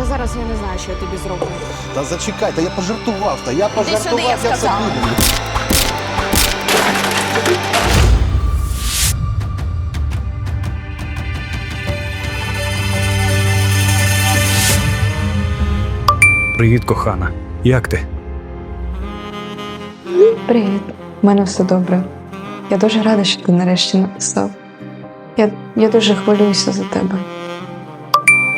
Я зараз я не знаю, що я тобі зроблю. Та зачекай, та я пожартував, та я сюди, пожартував, я я все сказала. буду. Привіт, кохана. Як ти? Привіт, у мене все добре. Я дуже рада, що ти нарешті написав. Я, я дуже хвилююся за тебе.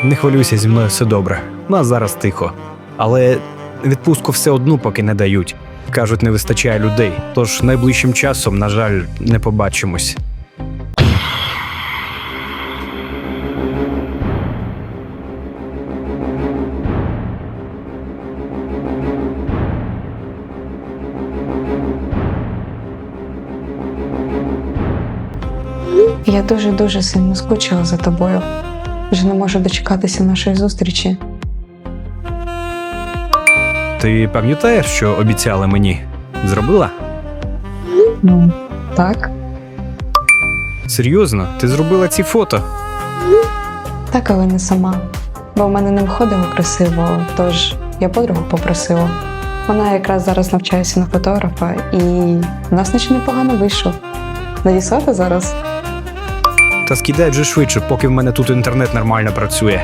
Не хвилюйся зі мною все добре. Нас зараз тихо. Але відпустку все одно поки не дають. Кажуть, не вистачає людей. Тож найближчим часом, на жаль, не побачимось. Я дуже-дуже сильно скучила за тобою. Вже не можу дочекатися нашої зустрічі. Ти пам'ятаєш, що обіцяла мені? Зробила? Ну, так. Серйозно, ти зробила ці фото? Так, але не сама. Бо в мене не виходило красиво, тож я подругу попросила. Вона якраз зараз навчається на фотографа, і в нас наче непогано вийшов. Надіслати зараз? Та скидай вже швидше, поки в мене тут інтернет нормально працює.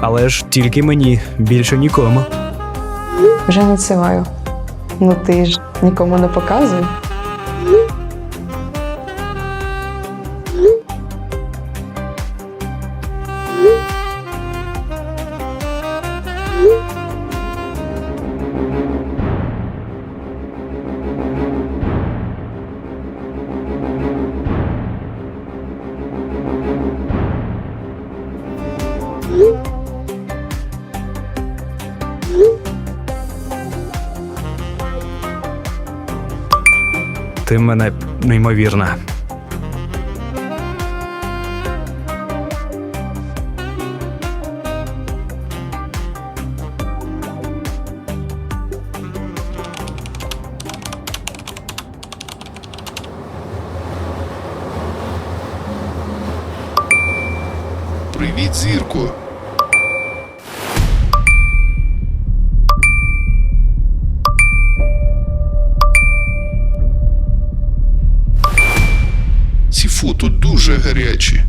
Але ж тільки мені, більше нікому. Вже не надсилаю. Ну ти ж нікому не показуй. Ти мене неймовірна. Привіт, зірко. Гарячі.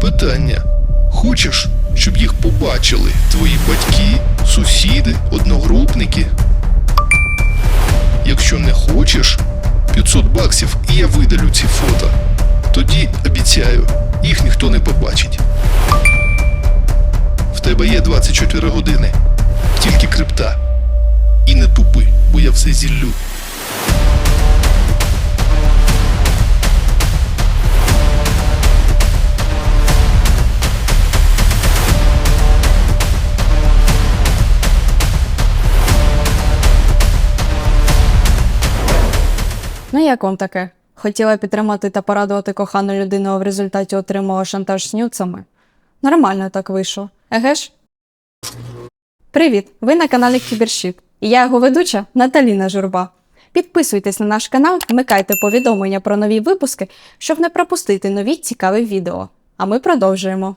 Питання: хочеш, щоб їх побачили твої батьки, сусіди, одногрупники? Якщо не хочеш, 500 баксів і я видалю ці фото. Тоді обіцяю, їх ніхто не побачить. В тебе є 24 години. Тільки крипта. І не тупи, бо я все зіллю. Ну як вам таке? Хотіла підтримати та порадувати кохану людину, а в результаті отримала шантаж снюцами? Нормально так вийшло. Еге ж? Привіт! Ви на каналі Кіберщит. І я його ведуча Наталіна Журба. Підписуйтесь на наш канал, вмикайте повідомлення про нові випуски, щоб не пропустити нові цікаві відео. А ми продовжуємо.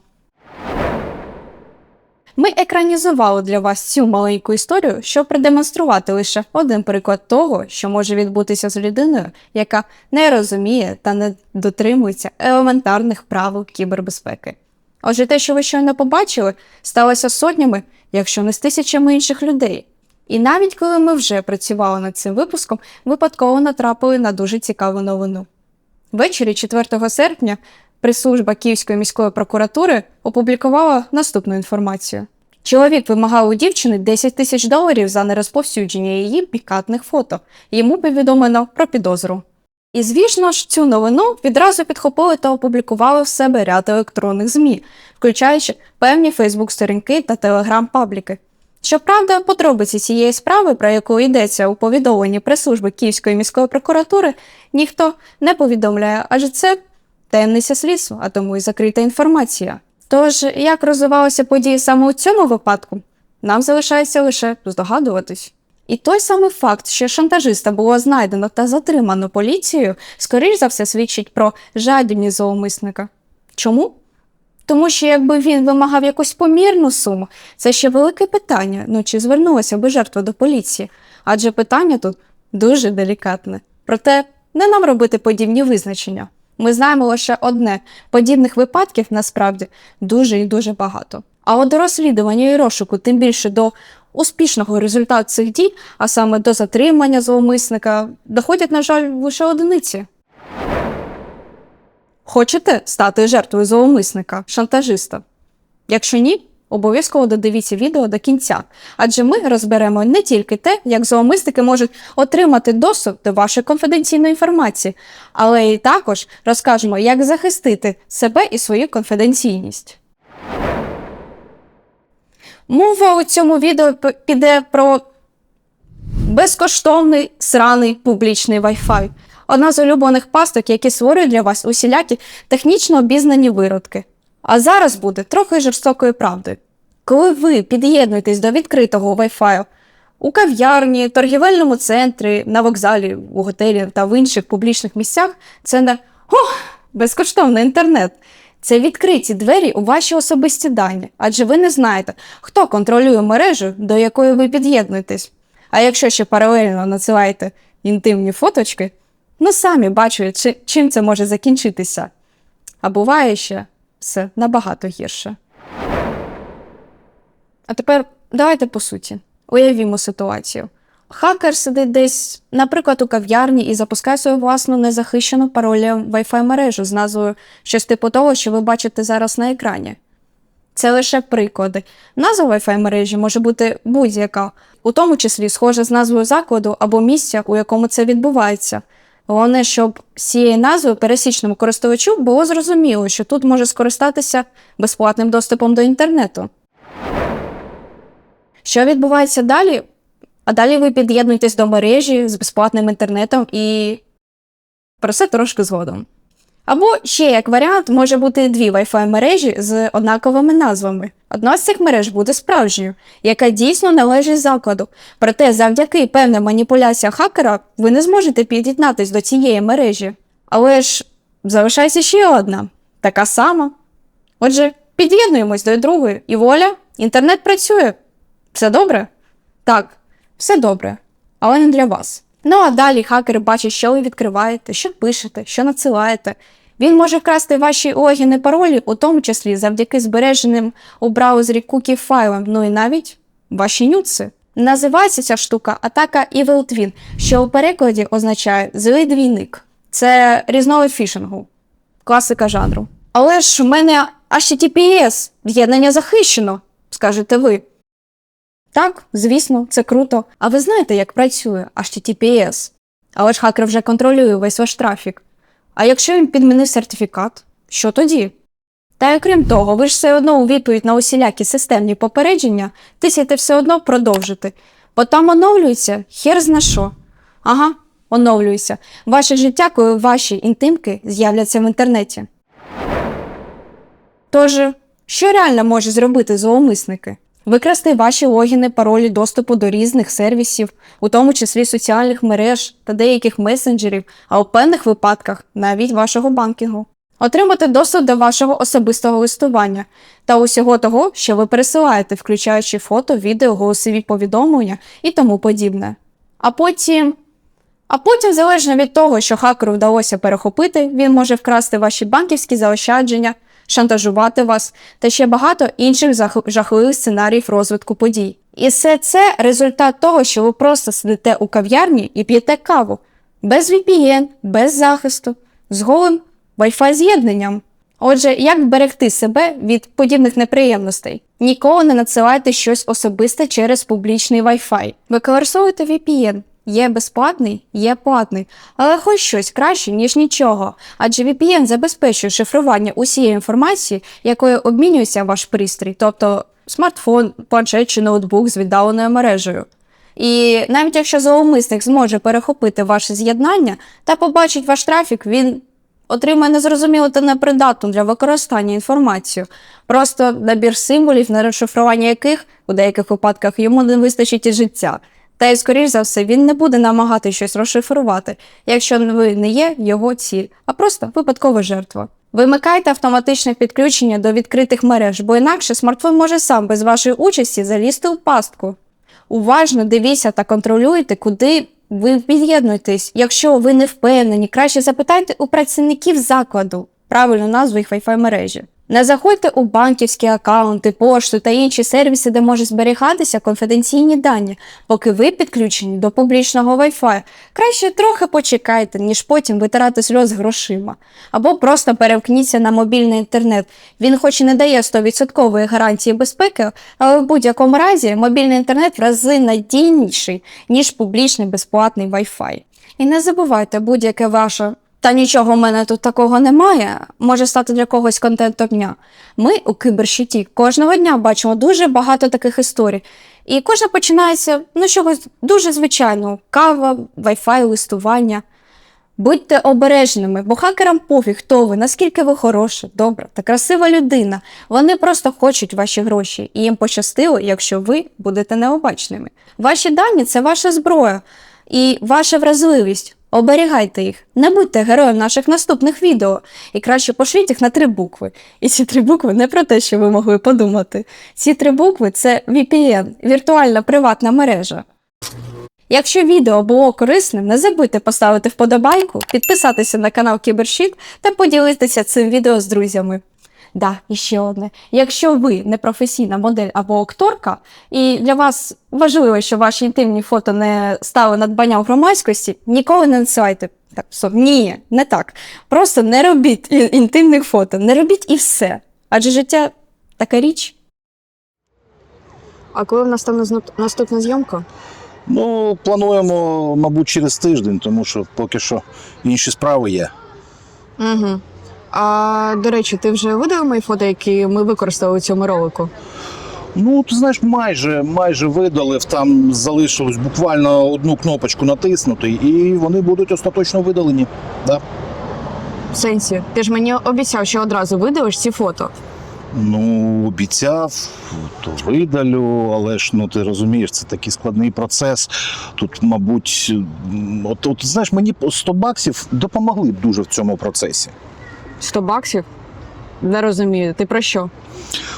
Ми екранізували для вас цю маленьку історію, щоб продемонструвати лише один приклад того, що може відбутися з людиною, яка не розуміє та не дотримується елементарних правил кібербезпеки. Отже, те, що ви щойно побачили, сталося сотнями, якщо не з тисячами інших людей. І навіть коли ми вже працювали над цим випуском, випадково натрапили на дуже цікаву новину. Ввечері 4 серпня прес-служба Київської міської прокуратури опублікувала наступну інформацію. Чоловік вимагав у дівчини 10 тисяч доларів за нерозповсюдження її пікантних фото. Йому повідомлено про підозру. І звісно ж, цю новину відразу підхопили та опублікували в себе ряд електронних ЗМІ, включаючи певні Фейсбук-сторінки та Телеграм-пабліки. Щоправда, подробиці цієї справи, про яку йдеться у повідомленні прес-служби Київської міської прокуратури, ніхто не повідомляє, адже це таємниця слідства, а тому і закрита інформація. Тож, як розвивалися події саме у цьому випадку, нам залишається лише здогадуватись. І той самий факт, що шантажиста було знайдено та затримано поліцією, скоріш за все свідчить про жадібність зловмисника. Чому? Тому що якби він вимагав якусь помірну суму, це ще велике питання. Ну чи звернулася би жертва до поліції? Адже питання тут дуже делікатне. Проте не нам робити подібні визначення. Ми знаємо лише одне: подібних випадків насправді дуже і дуже багато. А от до розслідування і розшуку, тим більше до успішного результату цих дій, а саме до затримання зловмисника, доходять, на жаль, лише одиниці. Хочете стати жертвою зловмисника, шантажиста? Якщо ні, обов'язково додивіться відео до кінця, адже ми розберемо не тільки те, як зловмисники можуть отримати доступ до вашої конфіденційної інформації, але й також розкажемо, як захистити себе і свою конфіденційність. Мова у цьому відео піде про безкоштовний сраний публічний Wi-Fi. Одна з улюблених пасток, які створюють для вас усілякі технічно обізнані виродки. А зараз буде трохи жорстокої правди. Коли ви під'єднуєтесь до відкритого Wi-Fi у кав'ярні, торгівельному центрі, на вокзалі, у готелі та в інших публічних місцях, це не «Ох, безкоштовний інтернет. Це відкриті двері у ваші особисті дані, адже ви не знаєте, хто контролює мережу, до якої ви під'єднуєтесь. А якщо ще паралельно надсилаєте інтимні фоточки, ну самі бачите, чим це може закінчитися. А буває ще все набагато гірше. А тепер давайте по суті. Уявімо ситуацію. Хакер сидить десь, наприклад, у кав'ярні і запускає свою власну незахищену паролем Wi-Fi мережу з назвою щось типу того, що ви бачите зараз на екрані. Це лише приклади. Назва Wi-Fi мережі може бути будь-яка, у тому числі схожа з назвою закладу або місця, у якому це відбувається. Головне, щоб з цієї назви пересічному користувачу було зрозуміло, що тут може скористатися безплатним доступом до інтернету. Що відбувається далі? А далі ви під'єднуєтесь до мережі з безплатним інтернетом і про це трошки згодом. Або ще як варіант може бути дві Wi-Fi мережі з однаковими назвами. Одна з цих мереж буде справжньою, яка дійсно належить закладу. Проте завдяки певним маніпуляціям хакера ви не зможете під'єднатись до цієї мережі. Але ж залишається ще одна, така сама. Отже, під'єднуємось до другої, і воля, інтернет працює. Все добре? Так, все добре, але не для вас. Ну а далі хакер бачить, що ви відкриваєте, що пишете, що надсилаєте. Він може вкрасти ваші логіни паролі, у тому числі завдяки збереженим у браузері кукі файлам, ну і навіть ваші нюци. Називається ця штука атака Evil Twin, що у перекладі означає злий двійник. Це різновид фішингу, класика жанру. Але ж в мене HTTPS, з'єднання захищено, скажете ви. Так, звісно, це круто. А ви знаєте, як працює HTTPS? Але ж хакер вже контролює весь ваш трафік. А якщо він підмінив сертифікат, що тоді? Та й крім того, ви ж все одно у відповідь на усілякі системні попередження тисяєте все одно продовжити, бо там оновлюється хер зна що. Ага, оновлюється. Ваше життя, коли ваші інтимки з'являться в інтернеті. Тож, що реально може зробити зловмисники? Викрасти ваші логіни, паролі доступу до різних сервісів, у тому числі соціальних мереж та деяких месенджерів, а у певних випадках навіть вашого банкінгу. Отримати доступ до вашого особистого листування та усього того, що ви пересилаєте, включаючи фото, відео, голосові повідомлення і тому подібне. А потім. А потім, залежно від того, що хакеру вдалося перехопити, він може вкрасти ваші банківські заощадження, шантажувати вас та ще багато інших жах- жахливих сценаріїв розвитку подій. І все це результат того, що ви просто сидите у кав'ярні і п'єте каву без VPN, без захисту, з голим Wi-Fi з'єднанням. Отже, як вберегти себе від подібних неприємностей? Ніколи не надсилайте щось особисте через публічний Wi-Fi. Використовуйте VPN. Є безплатний, є платний, але хоч щось краще, ніж нічого. Адже VPN забезпечує шифрування усієї інформації, якою обмінюється ваш пристрій, тобто смартфон, планшет чи ноутбук з віддаленою мережею. І навіть якщо зловмисник зможе перехопити ваше з'єднання та побачить ваш трафік, він отримає незрозумілу та непридатну для використання інформацію, просто набір символів, на розшифрування яких у деяких випадках йому не вистачить і життя. Та й, скоріш за все, він не буде намагати щось розшифрувати, якщо ви не є його ціль, а просто випадкова жертва. Вимикайте автоматичне підключення до відкритих мереж, бо інакше смартфон може сам без вашої участі залізти у пастку. Уважно дивіться та контролюйте, куди ви під'єднуєтесь. Якщо ви не впевнені, краще запитайте у працівників закладу правильну назву їх Wi-Fi мережі. Не заходьте у банківські акаунти, пошту та інші сервіси, де можуть зберігатися конфіденційні дані, поки ви підключені до публічного Wi-Fi. Краще трохи почекайте, ніж потім витирати сльоз грошима. Або просто перемкніться на мобільний інтернет. Він хоч і не дає 100% гарантії безпеки, але в будь-якому разі мобільний інтернет в рази надійніший, ніж публічний безплатний Wi-Fi. І не забувайте, будь-яке ваше та нічого в мене тут такого немає, може стати для когось контентом дня. Ми у киберщиті кожного дня бачимо дуже багато таких історій. І кожна починається ну, чогось дуже звичайного: кава, вайфай, листування. Будьте обережними, бо хакерам пофіг, хто ви, наскільки ви хороша, добра та красива людина. Вони просто хочуть ваші гроші, і їм пощастило, якщо ви будете необачними. Ваші дані це ваша зброя і ваша вразливість. Оберігайте їх, не будьте героєм наших наступних відео, і краще пошліть їх на три букви. І ці три букви не про те, що ви могли подумати. Ці три букви це VPN, віртуальна приватна мережа. Якщо відео було корисним, не забудьте поставити вподобайку, підписатися на канал Кіберщит та поділитися цим відео з друзями. Да, і ще одне. Якщо ви не професійна модель або акторка, і для вас важливо, що ваші інтимні фото не стали надбанням громадськості, ніколи не надсилайте. Так, стоп, ні, не так. Просто не робіть інтимних фото, не робіть і все. Адже життя така річ. А коли в нас там наступна зйомка? Ну, плануємо, мабуть, через тиждень, тому що поки що інші справи є. Угу. А до речі, ти вже видав мої фото, які ми використали у цьому ролику? Ну, ти знаєш, майже майже видалив. Там залишилось буквально одну кнопочку натиснути, і вони будуть остаточно видалені. Да. В сенсі, ти ж мені обіцяв, що одразу видалиш ці фото. Ну, обіцяв, то видалю, але ж ну ти розумієш, це такий складний процес. Тут, мабуть, от, от знаєш, мені б 100 баксів допомогли б дуже в цьому процесі. 100 баксів? Не розумію, ти про що?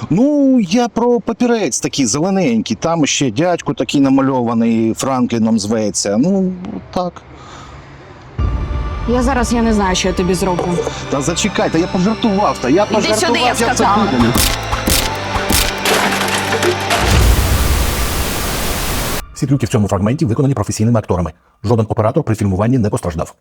Ну, я про папірець такий зелененький, там ще дядько такий намальований Франкліном зветься. Ну, так. Я зараз я не знаю, що я тобі зроблю. Та зачекай, та я пожартував, та я пожартував, сюди, я це сказала. Всі трюки в цьому фрагменті виконані професійними акторами. Жоден оператор при фільмуванні не постраждав.